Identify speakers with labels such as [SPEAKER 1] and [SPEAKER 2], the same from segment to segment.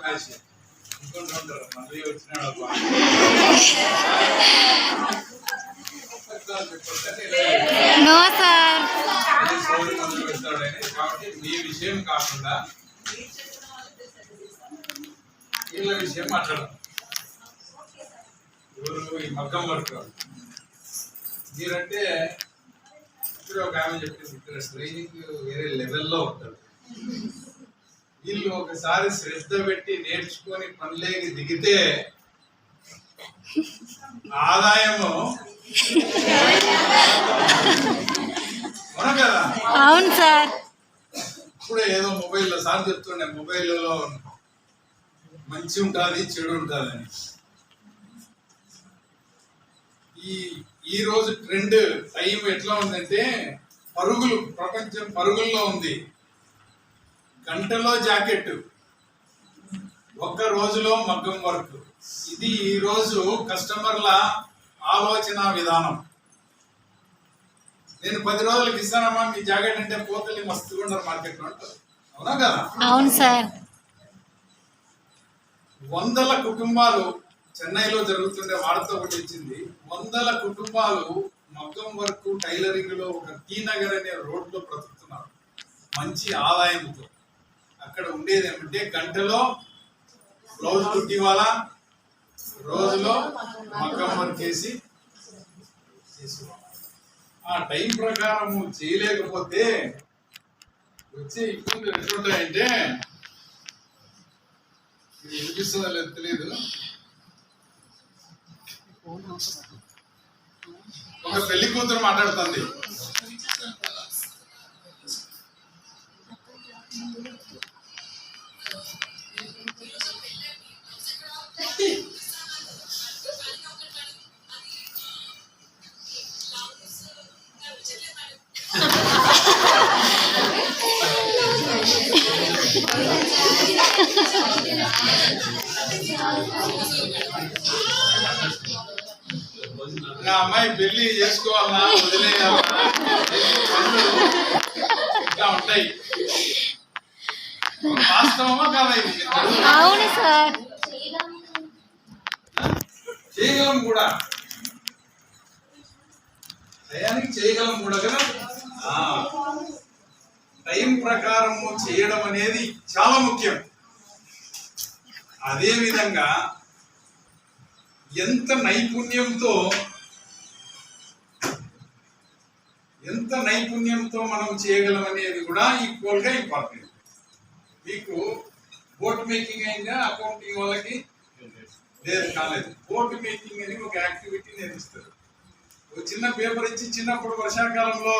[SPEAKER 1] భాష ఇంకొంచెం ఉంటారు మళ్ళీ వచ్చినాడు అబ్బా.
[SPEAKER 2] నో సార్
[SPEAKER 1] మళ్ళీ సోదరు మొదలు పెడతాడని కాబట్టి మీ విషయం కాకుండా వీళ్ళ విషయం మాట్లాడదాం ఎవరు ఈ మగ్గం వర్క్ మీరంటే ఇప్పుడు ఒక ఆమె చెప్పింది ఇక్కడ ట్రైనింగ్ వేరే లెవెల్లో ఉంటారు వీళ్ళు ఒకసారి శ్రద్ధ పెట్టి నేర్చుకొని పనిలేకి దిగితే ఆదాయము అవునా
[SPEAKER 2] సార్.
[SPEAKER 1] ఇప్పుడే ఏదో మొబైల్లో సార్ చెప్తుండే మొబైల్లో మంచి ఉంటుంది చెడు ఉంటుందని ఈ ఈ రోజు ట్రెండ్ టైం ఎట్లా ఉందంటే పరుగులు ప్రపంచం పరుగుల్లో ఉంది. గంటలో జాకెట్ ఒక్క రోజులో మగ్గం వర్క్. ఇది ఈ రోజు కస్టమర్ల ఆలోచన విధానం. నేను పది రోజులకి ఇస్తానమ్మా మీ జాకెట్ అంటే పోతలి మస్తుగా ఉండరు మార్కెట్లో అంటారు అవునా కదా?
[SPEAKER 2] అవును సార్.
[SPEAKER 1] వందల కుటుంబాలు చెన్నైలో జరుగుతుండే వార్త ఒకటి వచ్చింది. వందల కుటుంబాలు మగ్గం వరకు టైలరింగ్లో ఒక టీ నగర్ అనే రోడ్లో బ్రతుకుతున్నారు. మంచి ఆదాయంతో. అక్కడ ఉండేది ఏమంటే గంటలో బ్లౌజ్ కుట్టి వాళ్ళ రోజులో మగ్గం వర్క్ వేసి ఆ టైం ప్రకారం చేయలేకపోతే వచ్చే ఇబ్బందులు ఎట్లుంటాయంటే ఇది వినిపిస్తుందో లేదు తెలియదు ఒక పెళ్ళి కూతురు మాట్లాడుతుంది. నా అమ్మాయి పెళ్ళి చేసుకోవాలన్నా వదిలేయాలన్నా ఇట్లా ఉంటాయి. వాస్తవమా కాదా ఇది
[SPEAKER 2] అవును సార్.
[SPEAKER 1] చేయగలం కూడా. టయానికి చేయగలం కూడా కదా. టైం ప్రకారము చేయడం అనేది చాలా ముఖ్యం. అదేవిధంగా ఎంత నైపుణ్యంతో ఎంత నైపుణ్యంతో మనం చేయగలం అనేది కూడా ఈక్వల్గా ఇంపార్టెంట్. మీకు బోట్ మేకింగ్ అయిందా అకౌంటింగ్ వాళ్ళకి? లేదు కాలేదు. బోట్ మేకింగ్ అని ఒక యాక్టివిటీ నేర్పిస్తారు ఒక చిన్న పేపర్ ఇచ్చి చిన్నప్పుడు వర్షాకాలంలో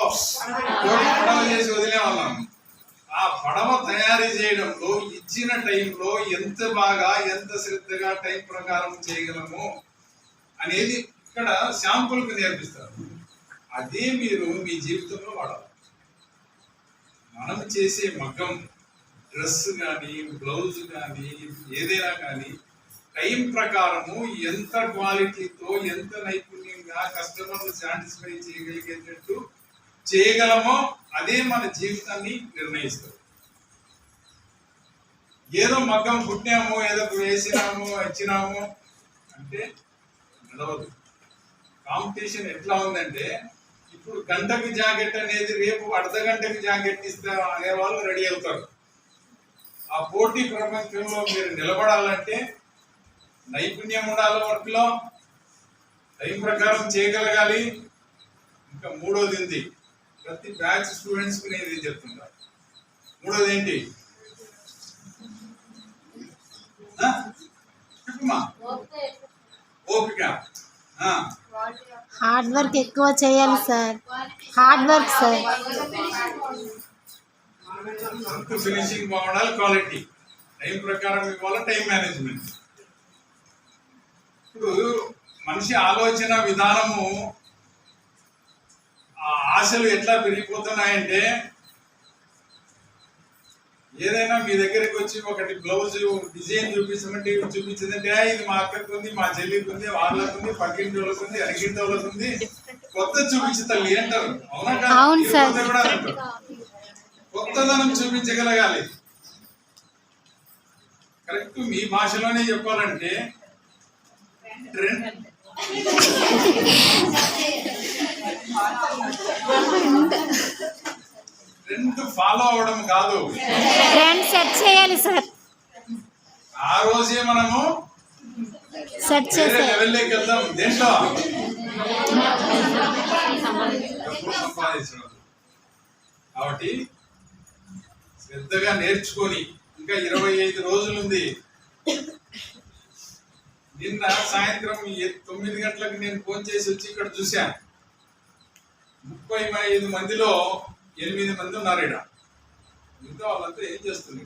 [SPEAKER 1] బోట్ పడవ చేసి వదిలేవాళ్ళం. ఆ పడవ తయారీ చేయడంలో ఇచ్చిన టైంలో ఎంత బాగా ఎంత శ్రద్ధగా టైం ప్రకారం చేయగలము అనేది ఇక్కడ శాంపుల్కి నేర్పిస్తారు. అదే మీరు మీ జీవితంలో వాడాలి. మనం చేసే మగ్గం డ్రెస్ కానీ బ్లౌజ్ కానీ ఏదైనా కానీ టైం ప్రకారము ఎంత క్వాలిటీతో ఎంత నైపుణ్యంగా కస్టమర్ను సాటిస్ఫై చేయగలిగేటట్టు చేయగలమో అదే మన జీవితాన్ని నిర్ణయిస్తుంది. ఏదో మగ్గం పుట్టినాము ఏదో వేసినాము ఇచ్చినాము అంటే నడవదు. కాంపిటీషన్ ఎట్లా ఉందంటే ఇప్పుడు గంటకు జాకెట్ అనేది రేపు అర్ధ గంటకు జాకెట్ ఇస్తే అనే వాళ్ళు రెడీ అవుతారు. ఆ పోటీ ప్రపంచంలో మీరు నిలబడాలంటే నైపుణ్యం ఉండాలి వర్క్లో. టైం ప్రకారం చేయగలగాలి. ఇంకా మూడోది ఉంది. ప్రతి బ్యాచ్ స్టూడెంట్స్కి నేను ఇది చెప్తుంటా మూడోది ఏంటి ఓపిక.
[SPEAKER 2] హార్డ్ వర్క్ ఎక్కువ చేయాలి sir. Hard work sir.
[SPEAKER 1] Finishing బాగుండాలి క్వాలిటీ టైం ప్రకారం ఇవ్వాలి టైం మేనేజ్మెంట్ ఇప్పుడు మనిషి ఆలోచన విధానము ఆశలు ఎట్లా పెరిగిపోతున్నాయంటే ఏదైనా మీ దగ్గరికి వచ్చి ఒకటి బ్లౌజ్ డిజైన్ చూపించమంటే చూపించిందంటే "ఆ, ఇది మా అక్కకి ఉంది మా చెల్లికి ఉంది వాళ్ళకు ఉంది పక్కింటి వాళ్ళకు ఉంది అరిగింటి వాళ్ళకు ఉంది. కొత్త చూపించి తల్లి అంటారు. అవునా కూడా కొత్తదనం చూపించగలగాలి. కరెక్ట్ మీ భాషలోనే చెప్పాలంటే ట్రెండ్ ట్రెండ్ ఫాలో అవడం కాదు.
[SPEAKER 2] ట్రెండ్ సెట్ చేయాలి సార్.
[SPEAKER 1] ఆ రోజే మనము
[SPEAKER 2] సెట్ చేసే
[SPEAKER 1] లెవెల్లోకి వెళ్దాం. దేంట్లో? కాబట్టి శ్రద్ధగా నేర్చుకొని ఇంకా ఇరవై ఐదు రోజులు ఉంది నిన్న సాయంత్రం తొమ్మిది గంటలకు నేను ఫోన్ చేసి వచ్చి ఇక్కడ చూశాను. ముప్పై ఐదు మందిలో ఎనిమిది మంది ఉన్నారు ఇక్కడ మిగతా వాళ్ళంతా ఏం చేస్తుంది?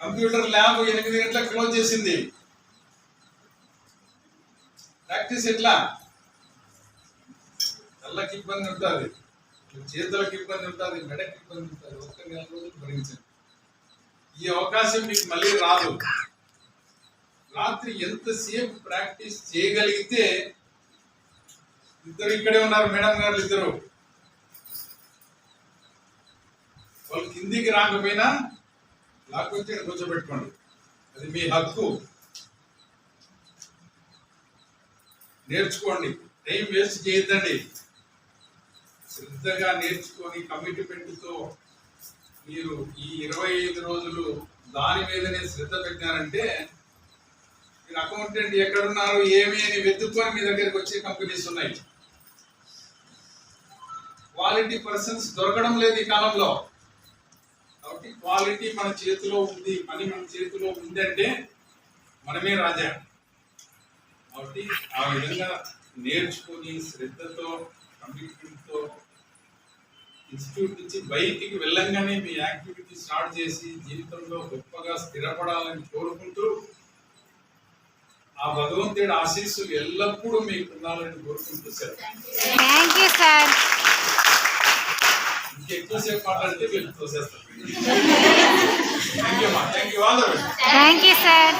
[SPEAKER 1] కంప్యూటర్ ల్యాబ్ ఎనిమిది గంటలకు క్లోజ్ చేసింది. ప్రాక్టీస్ ఎట్లా? కళ్ళకి ఇబ్బంది ఉంటుంది. చేతులకు ఇబ్బంది ఉంటుంది మెడకి ఇబ్బంది ఉంటుంది. ఒక్క నెల రోజులు భరించండి ఈ అవకాశం మీకు మళ్ళీ రాదు. రాత్రి ఎంతసేపు ప్రాక్టీస్ చేయగలిగితే ఇద్దరు ఇక్కడే ఉన్నారు మేడం గారు ఇద్దరు. వాళ్ళు కిందికి రాకపోయినా లాక్కొచ్చి కూర్చోబెట్టుకోండి. అది మీ హక్కు. నేర్చుకోండి. టైం వేస్ట్ చేయొద్దండి. శ్రద్ధగా నేర్చుకొని కమిట్మెంట్తో మీరు ఈ ఇరవై ఐదు రోజులు దాని మీదనే శ్రద్ధ పెట్టారంటే మీరు అకౌంటెంట్ ఎక్కడున్నారు ఏమి అని వెతుక్కొని మీ దగ్గరికి వచ్చే కంపెనీస్ ఉన్నాయి. క్వాలిటీ పర్సన్స్ దొరకడం లేదు ఈ కాలంలో. కాబట్టి క్వాలిటీ మన చేతిలో ఉంది పని మన చేతిలో ఉందంటే మనమే రాజా కాబట్టి ఆ విధంగా నేర్చుకొని శ్రద్ధతో కమిట్మెంట్తో ఇన్స్టిట్యూట్ నుంచి బయటికి వెళ్ళంగానే మీ యాక్టివిటీ స్టార్ట్ చేసి జీవితంలో గొప్పగా స్థిరపడాలని కోరుకుంటూ ఆ భగవంతుడి ఆశీస్సులు ఎల్లప్పుడూ మీకు ఉండాలని కోరుకుంటూ
[SPEAKER 2] సార్
[SPEAKER 1] ఇంకెక్కువసేపు మాట్లాడితే వీళ్ళు తోసేస్తారు. Thank you all
[SPEAKER 2] thank you sir